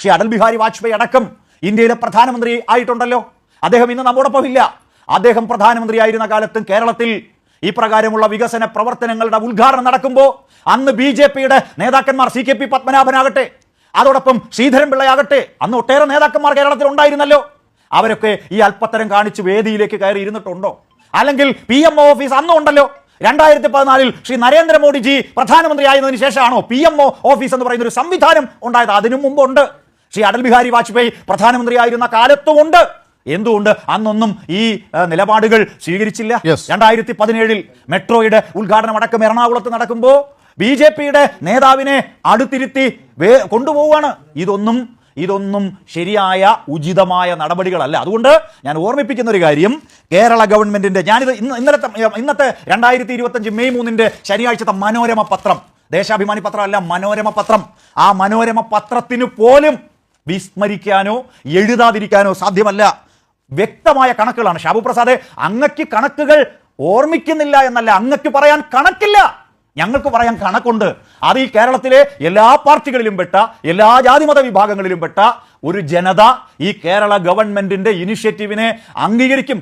ശ്രീ അടൽ ബിഹാരി വാജ്പേയി അടക്കം ഇന്ത്യയിലെ പ്രധാനമന്ത്രി ആയിട്ടുണ്ടല്ലോ. അദ്ദേഹം ഇന്ന് നമ്മോടൊപ്പം ഇല്ല. അദ്ദേഹം പ്രധാനമന്ത്രിയായിരുന്ന കാലത്തും കേരളത്തിൽ ഈ പ്രകാരമുള്ള വികസന പ്രവർത്തനങ്ങളുടെ ഉദ്ഘാടനം നടക്കുമ്പോൾ അന്ന് ബി ജെ പിയുടെ നേതാക്കന്മാർ സി കെ പി പത്മനാഭനാകട്ടെ അതോടൊപ്പം ശ്രീധരൻ പിള്ളയാകട്ടെ അന്ന് ഒട്ടേറെ നേതാക്കന്മാർ കേരളത്തിൽ ഉണ്ടായിരുന്നല്ലോ. അവരൊക്കെ ഈ അല്പത്തരം കാണിച്ച് വേദിയിലേക്ക് കയറി ഇരുന്നിട്ടുണ്ടോ? അല്ലെങ്കിൽ പി എം ഒ ഓഫീസ് അന്നും ഉണ്ടല്ലോ. രണ്ടായിരത്തി പതിനാലിൽ ശ്രീ നരേന്ദ്രമോദിജി പ്രധാനമന്ത്രി ആയതിനു ശേഷമാണോ പി എം ഒ ഓഫീസ് എന്ന് പറയുന്ന ഒരു സംവിധാനം ഉണ്ടായത്? അതിനു മുമ്പുണ്ട്. ശ്രീ അടൽ ബിഹാരി വാജ്പേയി പ്രധാനമന്ത്രി ആയിരുന്ന കാലത്തുമുണ്ട് എന്തുകൊണ്ട് അന്നൊന്നും ഈ നിലപാടുകൾ സ്വീകരിച്ചില്ല. രണ്ടായിരത്തി പതിനേഴിൽ മെട്രോയുടെ ഉദ്ഘാടനം അടക്കം എറണാകുളത്ത് നടക്കുമ്പോൾ ബി ജെ പിയുടെ നേതാവിനെ അടുത്തിരുത്തി കൊണ്ടുപോവുകയാണ്. ഇതൊന്നും ഇതൊന്നും ശരിയായ ഉചിതമായ നടപടികളല്ല. അതുകൊണ്ട് ഞാൻ ഓർമ്മിപ്പിക്കുന്ന ഒരു കാര്യം കേരള ഗവൺമെന്റിന്റെ ഞാനിത് ഇന്ന് ഇന്നലത്തെ ഇന്നത്തെ രണ്ടായിരത്തി ഇരുപത്തഞ്ച് മെയ് മൂന്നിന്റെ ശനിയാഴ്ചത്തെ മനോരമ പത്രം ദേശാഭിമാനി പത്രമല്ല മനോരമ പത്രം. ആ മനോരമ പത്രത്തിന് പോലും വിസ്മരിക്കാനോ എഴുതാതിരിക്കാനോ സാധ്യമല്ല. വ്യക്തമായ കണക്കുകളാണ്. ഷാബു പ്രസാദെ അങ്ങക്ക് കണക്കുകൾ ഓർമ്മിക്കുന്നില്ല എന്നല്ല. അങ്ങക്ക് പറയാൻ കണക്കില്ല. ഞങ്ങൾക്ക് പറയാൻ കണക്കുണ്ട്. അത് ഈ കേരളത്തിലെ എല്ലാ പാർട്ടികളിലും പെട്ട എല്ലാ ജാതിമത വിഭാഗങ്ങളിലും പെട്ട ഒരു ജനത ഈ കേരള ഗവൺമെന്റിന്റെ ഇനിഷ്യേറ്റീവിനെ അംഗീകരിക്കും.